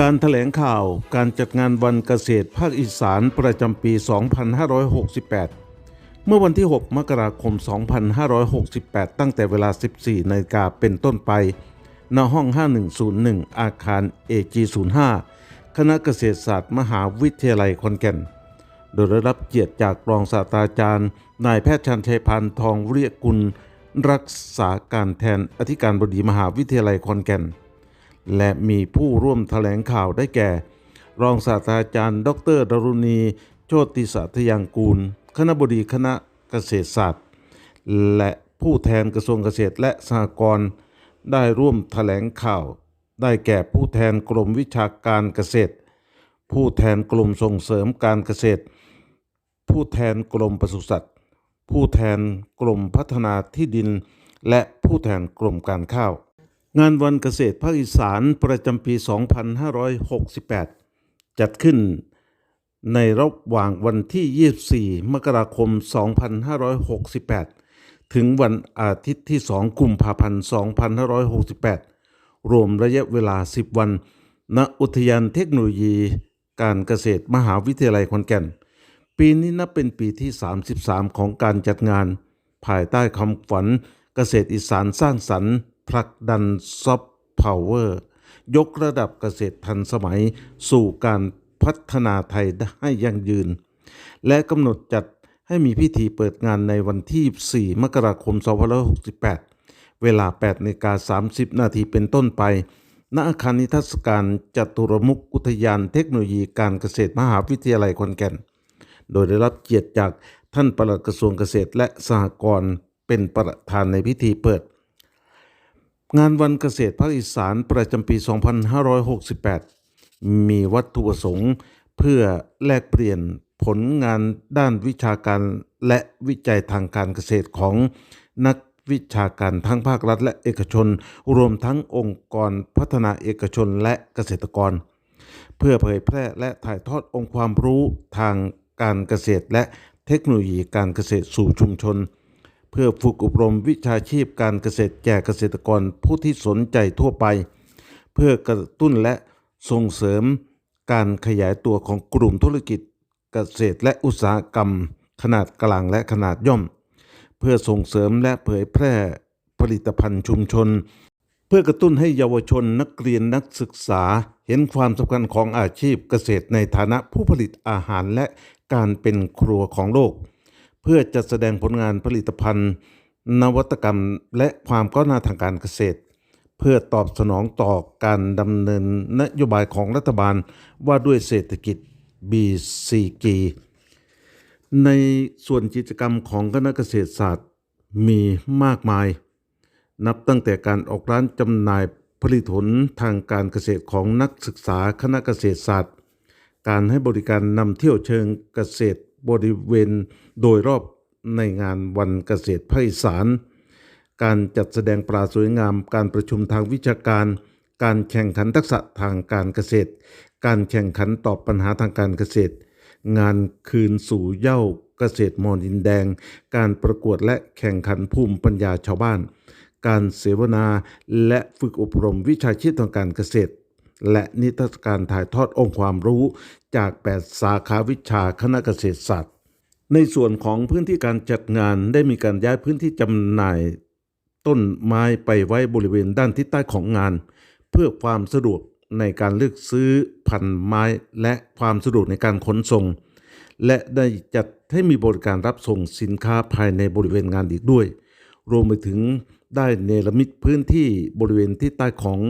การแถลงข่าวการจัดงานวันเกษตรภาคอีสานประจำปี 2568 เมื่อวันที่ 6 มกราคม 2568 ตั้งแต่เวลา 14นาฬิกาเป็นต้นไป ณ ห้อง 5101 อาคาร AG05 คณะเกษตรศาสตร์มหาวิทยาลัยขอนแก่น โดยได้รับเกียรติจากรองศาสตราจารย์ นายแพทย์ชันชัยพันธ์ทองเรียกุล รักษาการแทนอธิการบดีมหาวิทยาลัยขอนแก่น และมีผู้ร่วมแถลงข่าวได้แก่ รองศาสตราจารย์ ดรดรุณี โชติสัตยางกูล คณบดีคณะเกษตรศาสตร์ และผู้แทนกระทรวงเกษตรและสหกรณ์ได้ร่วมแถลงข่าว ได้แก่ผู้แทนกรมวิชาการเกษตร ผู้แทนกรมส่งเสริมการเกษตร ผู้แทนกรมปศุสัตว์ ผู้แทนกรมพัฒนาที่ดิน และผู้แทนกรมการข้าว งานวันเกษตรภาคอีสานประจำปี 2568 จัดขึ้นในระหว่างวันที่ 24 มกราคม 2568 ถึงวันอาทิตย์ที่ 2 กุมภาพันธ์ 2568 รวมระยะเวลา 10 วัน ณ อุทยานเทคโนโลยี การเกษตรมหาวิทยาลัยขอนแก่น ปีนี้นับเป็นปีที่ 33 ของการจัดงาน ภายใต้คำฝันเกษตรอีสานสร้างสรรค์ ผลักดันซอฟต์พาวเวอร์ยกระดับเกษตรทันสมัยสู่การพัฒนาไทยให้ยั่งยืน และกำหนดจัดให้มีพิธีเปิดงานในวันที่ 4 มกราคม 2568 เวลา 8นาฬิกา30 นาทีเป็นต้นไป ณ อาคารนิทรรศการจตุรมุขอุทยานเทคโนโลยีการเกษตรมหาวิทยาลัยขอนแก่น โดยได้รับเกียรติจากท่านปลัดกระทรวงเกษตรและสหกรณ์เป็นประธานในพิธีเปิด งานวันเกษตรภาคอีสานประจำปี 2568 มีวัตถุประสงค์เพื่อแลกเปลี่ยนผลงานด้านวิชาการและวิจัยทางการเกษตรของนักวิชาการทั้งภาครัฐและเอกชน รวมทั้งองค์กรพัฒนาเอกชนและเกษตรกร เพื่อเผยแพร่และถ่ายทอดองค์ความรู้ทางการเกษตรและเทคโนโลยีการเกษตรสู่ชุมชน เพื่อฝึกอบรมวิชาชีพการเกษตรแก่เกษตรกรผู้ที่สนใจทั่วไป เพื่อกระตุ้นและส่งเสริมการขยายตัวของกลุ่มธุรกิจเกษตรและอุตสาหกรรม ขนาดกลางและขนาดย่อม เพื่อส่งเสริมและเผยแพร่ผลิตภัณฑ์ชุมชน เพื่อกระตุ้นให้เยาวชนนักเรียนนักศึกษา เห็นความสำคัญของอาชีพเกษตรในฐานะผู้ผลิตอาหารและการเป็นครัวของโลก เพื่อจัดแสดงผลงานผลิตภัณฑ์ นวัตกรรมและความก้าวหน้าทางการเกษตร เพื่อตอบสนองต่อการดำเนินนโยบายของรัฐบาลว่าด้วยเศรษฐกิจ BCG ในส่วนกิจกรรมของคณะเกษตรศาสตร์มีมากมาย นับตั้งแต่การออกร้านจำหน่ายผลิตผลทางการเกษตรของนักศึกษาคณะเกษตรศาสตร์ การให้บริการนำเที่ยวเชิงเกษตร บริเวณโดยรอบในงานวันเกษตรภาคอีสาน การจัดแสดงปลาสวยงาม การประชุมทางวิชาการ การแข่งขันทักษะทางการเกษตร การแข่งขันตอบปัญหาทางการเกษตร งานคืนสู่เย้าเกษตรมอนดินแดง การประกวดและแข่งขันภูมิปัญญาชาวบ้าน การเสวนาและฝึกอบรมวิชาชีพทางการเกษตร และนิทรรศการถ่ายทอดองค์ความรู้จาก 8 สาขาวิชาคณะเกษตรศาสตร์ ในส่วนของพื้นที่การจัดงานได้มีการย้ายพื้นที่จำหน่าย ต้นไม้ไปไว้บริเวณด้านทิศใต้ของงาน เพื่อความสะดวกในการเลือกซื้อพันไม้และความสะดวกในการขนส่ง และได้จัดให้มีบริการรับส่งสินค้าภายในบริเวณงานอีกด้วย รวมไปถึงได้เนรมิตพื้นที่บริเวณที่ใต้ของ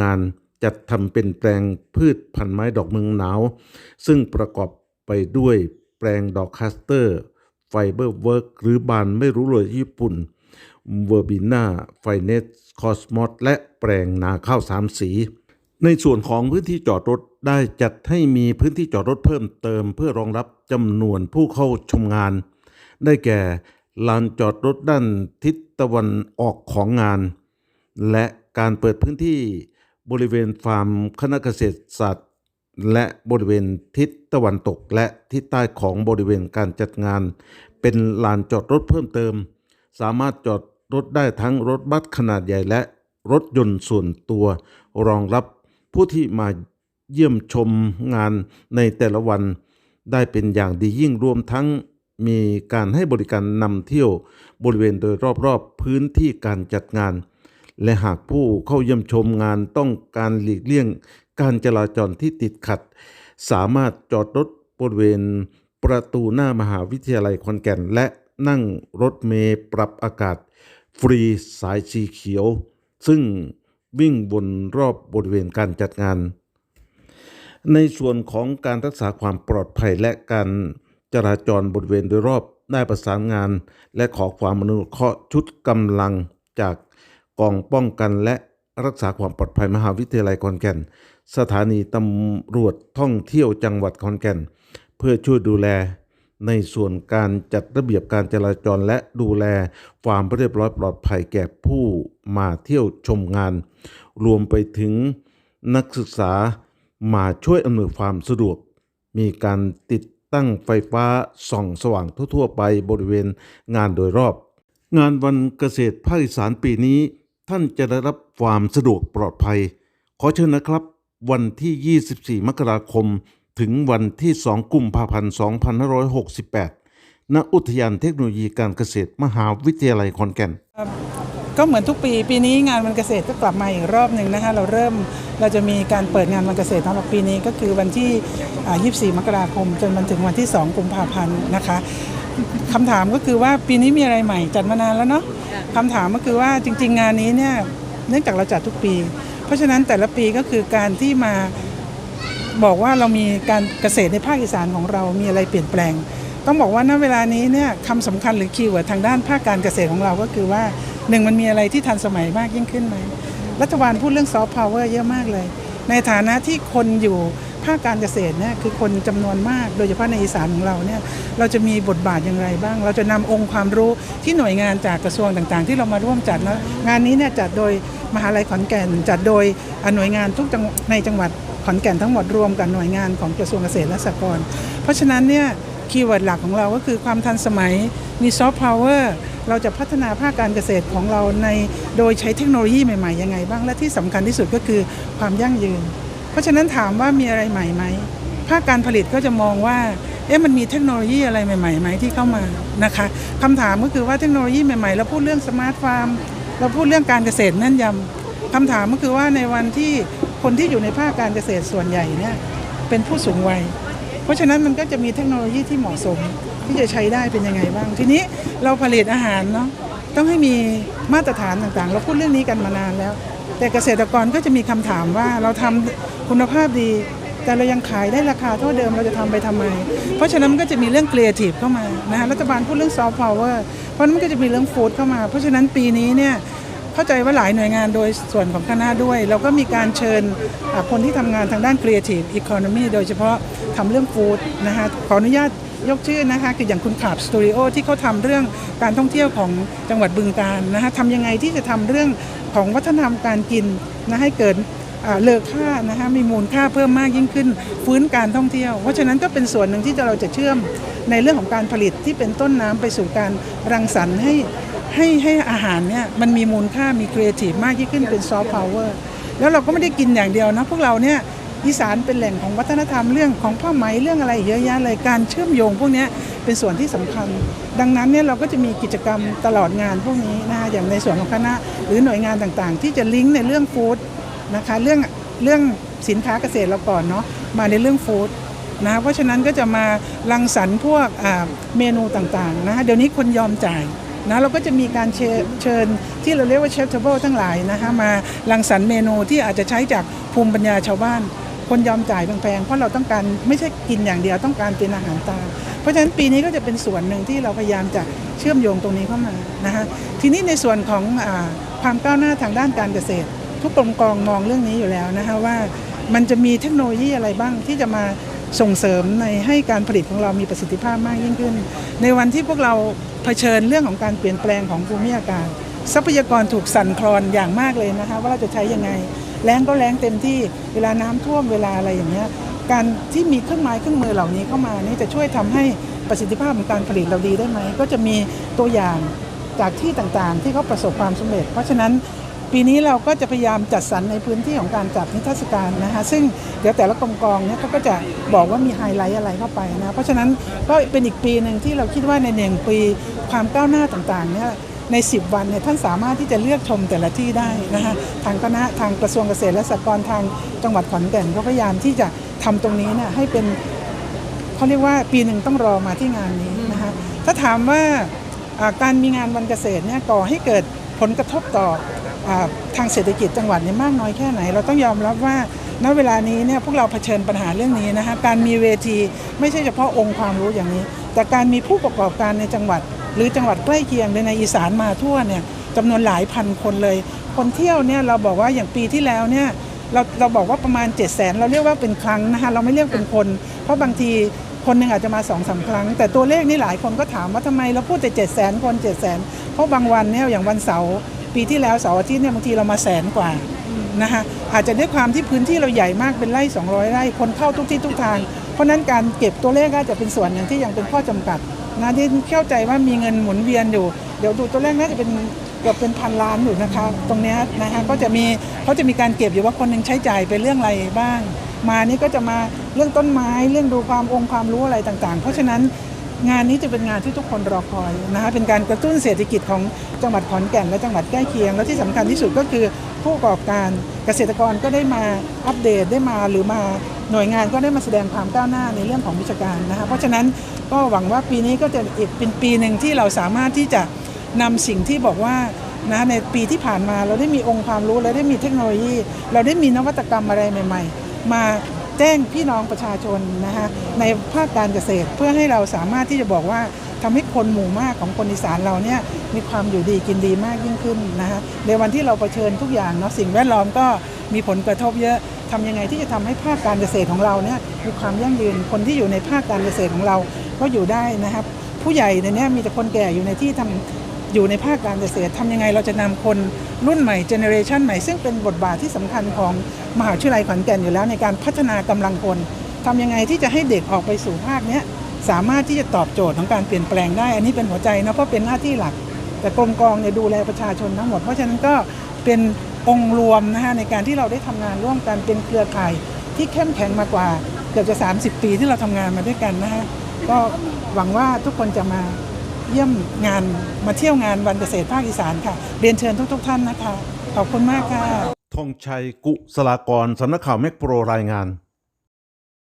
งาน จัดทำเป็นแปลงพืชพันไม้ดอกเมืองหนาว ซึ่งประกอบไปด้วยแปลงดอกคัสเตอร์ ไฟเบอร์เวิร์กหรือบานไม่รู้เลยญี่ปุ่น เวอร์บิน่า ไฟเนสคอสมอสและแปลงนาข้าวสามสี ในส่วนของพื้นที่จอดรถได้จัดให้มีพื้นที่จอดรถเพิ่มเติม เพื่อรองรับจำนวนผู้เข้าชมงาน ได้แก่ลานจอดรถด้านทิศตะวันออกของงาน และการเปิดพื้นที่ บริเวณฟาร์มคณะเกษตรศาสตร์ และบริเวณทิศตะวันตกและทิศใต้ของบริเวณการจัดงาน เป็นลานจอดรถเพิ่มเติม สามารถจอดรถได้ทั้งรถบัสขนาดใหญ่และรถยนต์ส่วนตัวรองรับผู้ที่มาเยี่ยมชมงานในแต่ละวัน ได้เป็นอย่างดียิ่งรวมทั้งมีการให้บริการนำเที่ยวบริเวณโดยรอบๆ พื้นที่การจัดงาน และหากผู้เข้าเยี่ยมชมงานต้องการหลีกเลี่ยง การจราจรที่ติดขัด สามารถจอดรถบริเวณ ประตูหน้ามหาวิทยาลัยขอนแก่น และนั่งรถเมล์ปรับอากาศ ฟรีสายสีเขียว ซึ่งวิ่งบนรอบบริเวณการจัดงาน ในส่วนของการรักษาความปลอดภัยและการจราจรบริเวณโดยรอบได้ประสานงาน และขอความอนุเคราะห์ชุดกำลังจาก กองป้องกันและรักษาความปลอดภัยมหาวิทยาลัยขอนแก่น สถานีตำรวจท่องเที่ยวจังหวัดขอนแก่น เพื่อช่วยดูแลในส่วนการจัดระเบียบการจราจรและดูแลความเรียบร้อยปลอดภัยแก่ผู้มาเที่ยวชมงาน รวมไปถึงนักศึกษามาช่วยอำนวยความสะดวก มีการติดตั้งไฟฟ้าส่องสว่างทั่วๆไปบริเวณงานโดยรอบ งานวันเกษตรภาคอีสานปีนี้ ท่านจะได้รับความสะดวกปลอดภัย ขอเชิญนะครับ วันที่ 24 มกราคม ถึงวันที่ 2 กุมภาพันธ์ 2568 ณ อุทยานเทคโนโลยีการเกษตรมหาวิทยาลัยขอนแก่นก็เหมือนทุกปีปีนี้งานวันเกษตรก็กลับมาอีกรอบหนึ่งนะคะเราเริ่มเราจะมีการเปิดงานวันเกษตรสำหรับปีนี้ก็คือวันที่ 24 มกราคม จนมันถึงวันที่ 2 กุมภาพันธ์นะคะ คำถามก็คือว่าปีนี้มีอะไรใหม่จัดมานานแล้วเนาะคำถามก็คือว่าจริง ๆ งานนี้เนี่ยเนื่องจากเราจัดทุกปี เพราะฉะนั้นแต่ละปีก็คือการที่มาบอกว่าเรามีการเกษตรในภาคอีสานของเรามีอะไรเปลี่ยนแปลง ต้องบอกว่าณเวลานี้เนี่ยคำสำคัญหรือคีย์เวิร์ดทางด้านภาคการเกษตรของเราก็คือว่าหนึ่งมันมีอะไรที่ทันสมัยมากยิ่งขึ้นไหมรัฐบาลพูดเรื่องซอฟต์พาวเวอร์เยอะมากเลย ในฐานะที่คนอยู่ ภาคการเกษตรเนี่ยคือคนจำนวนมาก โดยเฉพาะในอีสานของเราเนี่ยเราจะมีบทบาทอย่างไรบ้าง เราจะนำองค์ความรู้ที่หน่วยงานจากกระทรวงต่างๆ ที่เรามาร่วมจัดนะงานนี้เนี่ยจัดโดยมหาลัยขอนแก่น จัดโดยหน่วยงานทุกในจังหวัดขอนแก่นทั้งหมดรวมกับหน่วยงานของกระทรวงเกษตรและสหกรณ์เพราะฉะนั้นเนี่ยคีย์เวิร์ดหลักของเราก็คือความทันสมัยมีซอฟต์พาวเวอร์เราจะพัฒนาภาคการเกษตรของเราในโดยใช้เทคโนโลยีใหม่ ๆ ยังไงบ้าง และที่สำคัญที่สุดก็คือความยั่งยืน เพราะฉะนั้นถามว่ามีอะไรใหม่ไหมภาคการผลิตก็จะมองว่าเอ๊ะมันมีเทคโนโลยีอะไรใหม่ๆไหมที่เข้ามานะคะคำถามก็คือว่าเทคโนโลยีใหม่ๆเราพูดเรื่องสมาร์ทฟาร์มเราพูดเรื่องการเกษตรแม่นยำคำถามก็คือว่าในวันที่คนที่อยู่ในภาคการเกษตรส่วนใหญ่เนี่ยเป็นผู้สูงวัย เพราะฉะนั้นมันก็จะมีเทคโนโลยีที่เหมาะสมที่จะใช้ได้เป็นยังไงบ้าง ทีนี้เราผลิตอาหารเนาะต้องให้มีมาตรฐานต่างๆ เราพูดเรื่องนี้กันมานานแล้ว แต่เกษตรกรก็จะมีคำถามว่าเราทำคุณภาพดี แต่เรายังขายได้ราคาเท่าเดิมเราจะทำไปทำไม เพราะฉะนั้นมันก็จะมีเรื่องครีเอทีฟเข้ามานะฮะรัฐบาลพูดเรื่องซอฟต์พาวเวอร์เพราะฉะนั้นมันก็จะมีเรื่องฟู้ดเข้ามา เพราะฉะนั้นปีนี้เนี่ยเข้าใจว่าหลายหน่วยงานโดยส่วนของคณะด้วย เราก็มีการเชิญคนที่ทำงานทางด้าน Creative Economy โดยเฉพาะทำเรื่องฟู้ดนะคะขออนุญาต ยกชื่อนะคะคืออย่างคุณขาบสตูดิโอที่เขาทำเรื่องการท่องเที่ยวของจังหวัดบึงการนะคะทำยังไงที่จะทำเรื่องของวัฒนธรรมการกินนะให้เกิดเลอค่านะคะมีมูลค่าเพิ่มมากยิ่งขึ้น ฟื้นการท่องเที่ยว เพราะฉะนั้นก็เป็นส่วนหนึ่งที่เราจะเชื่อมในเรื่องของการผลิตที่เป็นต้นน้ำไปสู่การรังสรรค์ให้ให้ให้อาหารเนี่ยมันมีมูลค่ามีครีเอทีฟมากยิ่งขึ้นเป็นซอฟต์พาวเวอร์แล้วเราก็ไม่ได้กินอย่างเดียวนะพวกเราเนี่ย อีสานเป็นแหล่งของวัฒนธรรมเรื่องของผ้าไหมเรื่องอะไรเยอะแยะเลยการเชื่อมโยงพวกนี้เป็นส่วนที่สำคัญ ดังนั้นเนี่ยเราก็จะมีกิจกรรมตลอดงานพวกนี้นะคะอย่างในส่วนของคณะ หรือหน่วยงานต่างๆ ที่จะลิงก์ในเรื่องฟู้ดนะคะเรื่องเรื่องสินค้าเกษตรเราก่อนเนาะมาในเรื่องฟู้ดนะเพราะฉะนั้นก็จะมารังสรรค์พวกเมนูต่างๆนะเดี๋ยวนี้คนยอมจ่ายนะเราก็จะมีการเชเชิญที่เราเรียกว่าเชฟเทเบิลทั้งหลายนะคะมารังสรรค์เมนูที่อาจจะใช้จากภูมิปัญญาชาวบ้าน คนยอมจ่ายแพงๆเพราะเราต้องการไม่ใช่กินอย่างเดียวต้องการเป็นอาหารตา เพราะฉะนั้นปีนี้ก็จะเป็นส่วนหนึ่งที่เราพยายามจะเชื่อมโยงตรงนี้เข้ามานะคะทีนี้ในส่วนของอความก้าวหน้าทางด้านการเกษตร ทุกกรมกองมองเรื่องนี้อยู่แล้วนะคะว่ามันจะมีเทคโนโลยีอะไรบ้างที่จะมาส่งเสริมในให้การผลิตของเรามีประสิทธิภาพมากยิ่งขึ้น ในวันที่พวกเราเผชิญเรื่องของการเปลี่ยนแปลงของภูมิอากาศ ทรัพยากรถูกสั่นคลอนอย่างมากเลยนะคะว่าเราจะใช้ยังไง แรงก็แรงเต็มที่เวลาน้ำท่วมเวลาอะไรอย่างเงี้ยการที่มีเครื่องไม้เครื่องมือเหล่านี้เข้ามานี่จะช่วยทำให้ประสิทธิภาพของการผลิตเราดีได้ไหม ก็จะมีตัวอย่างจากที่ต่างๆ ที่เขาประสบความสำเร็จ เพราะฉะนั้นปีนี้เราก็จะพยายามจัดสรรในพื้นที่ของการจัดนิทรรศการนะคะซึ่งเดี๋ยวแต่ละกองกองเนี่ยเขาก็จะบอกว่ามีไฮไลท์อะไรเข้าไปนะเพราะฉะนั้นก็เป็นอีกปีหนึ่งที่เราคิดว่าในหนึ่งปีความก้าวหน้าต่างๆเนี่ย ใน 10 วันเนี่ยท่านสามารถที่จะเลือกชมแต่ละที่ได้นะคะทางคณะทางกระทรวงเกษตรและสหกรณ์ทางจังหวัดขอนแก่นก็พยายามที่จะทำตรงนี้เนี่ยให้เป็นเขาเรียกว่าปีหนึ่งต้องรอมาที่งานนี้นะคะถ้าถามว่าการมีงานวันเกษตรเนี่ยก่อให้เกิดผลกระทบต่ออทางเศรษฐกิจจังหวัดเนี่ยมากน้อยแค่ไหน เราต้องยอมรับว่าณเวลานี้เนี่ยพวกเราเผชิญปัญหาเรื่องนี้นะคะการมีเวทีไม่ใช่เฉพาะองค์ความรู้อย่างนี้ แต่การมีผู้ประกอบการในจังหวัด หรือจังหวัดใกล้เคียงหรือในอีสานมาทั่วเนี่ยจำนวนหลายพันคนเลย คนเที่ยวเนี่ยเราบอกว่าอย่างปีที่แล้วเนี่ยเราเราบอกว่าประมาณ 7 0 0 0 0นเราเรียกว่าเป็นครั้งนะคะเราไม่เรียกเป็นคน เพราะบางทีคนหนึ่งอาจจะมา2อสาครั้ง แต่ตัวเลขนี่หลายคนก็ถามว่าทำไมเราพูดแต่ 7 0 0 0 0 0คน 7 0 0 0 0 0เพราะบางวันเนี่ยอย่างวันเสาร์ปีที่แล้วเสาร์อาทิตย์เนี่ยบางทีเรามาแสนกว่านะคะอาจจะด้วยความที่พื้นที่เราใหญ่มากเป็นไร่ 200 ไร่คนเข้าทุกที่ทุกทาง เพราะนั้นการเก็บตัวเลขก็จจะเป็นส่วนหนึ่งที่ยังเป็นข้อจำกัด นะที่เข้าใจว่ามีเงินหมุนเวียนอยู่ เดี๋ยวดูตัวเลขน่าจะเป็นเกือบเป็นพันล้านอยู่นะคะ ตรงนี้นะคะก็จะมีเขาจะมีการเก็บอยู่ว่าคนหนึ่งใช้จ่ายไปเรื่องอะไรบ้าง มานี่ก็จะมาเรื่องต้นไม้เรื่องดูความองค์ความรู้อะไรต่างๆ เพราะฉะนั้นงานนี้จะเป็นงานที่ทุกคนรอคอยนะคะเป็นการกระตุ้นเศรษฐกิจของจังหวัดขอนแก่นและจังหวัดใกล้เคียง และที่สำคัญที่สุดก็คือผู้ประกอบการเกษตรกรก็ได้มาอัปเดตได้มาหรือมา หน่วยงานก็ได้มาแสดงความก้าวหน้าในเรื่องของวิชาการนะคะเพราะฉะนั้นก็หวังว่าปีนี้ก็จะเป็นปีหนึ่งที่เราสามารถที่จะนำสิ่งที่บอกว่านะในปีที่ผ่านมาเราได้มีองค์ความรู้เราได้มีเทคโนโลยี เราได้มีนวัตกรรมอะไรใหม่ ๆ มาแจ้งพี่น้องประชาชนนะคะในภาคการเกษตรเพื่อให้เราสามารถที่จะบอกว่าทำให้คนหมู่มากของคนอีสานเราเนี่ยมีความอยู่ดีกินดีมากยิ่งขึ้นนะคะในวันที่เราเผชิญทุกอย่างเนาะสิ่งแวดล้อมก็มีผลกระทบเยอะ ทำยังไงที่จะทำให้ภาคการเกษตรของเราเนี่ยมีความยั่งยืนคนที่อยู่ในภาคการเกษตรของเราก็อยู่ได้นะครับ ผู้ใหญ่ในนี้มีแต่คนแก่อยู่ในที่ทำอยู่ในภาคการเกษตรทำยังไงเราจะนำคนรุ่นใหม่เจเนอเรชันใหม่ซึ่งเป็นบทบาทที่สำคัญของมหาวิทยาลัยขอนแก่นอยู่แล้วในการพัฒนากำลังคนทำยังไงที่จะให้เด็กออกไปสู่ภาคเนี้ยสามารถที่จะตอบโจทย์ของการเปลี่ยนแปลงได้ อันนี้เป็นหัวใจนะเพราะเป็นหน้าที่หลัก แต่กรมกองเนี่ยดูแลประชาชนทั้งหมด เพราะฉะนั้นก็เป็น องค์รวมนะฮะในการที่เราได้ทำงานร่วมกันเป็นเครือข่ายที่เข้มแข็งมากกว่าเกือบจะ 30 ปีที่เราทำงานมาด้วยกันนะฮะก็หวังว่าทุกคนจะมาเยี่ยมงานมาเที่ยวงานวันเกษตรภาคอีสานค่ะ เรียนเชิญทุกๆท่านนะคะ ขอบคุณมากค่ะธงชัยกุศลากรสำนักข่าวแมกโปรรายงาน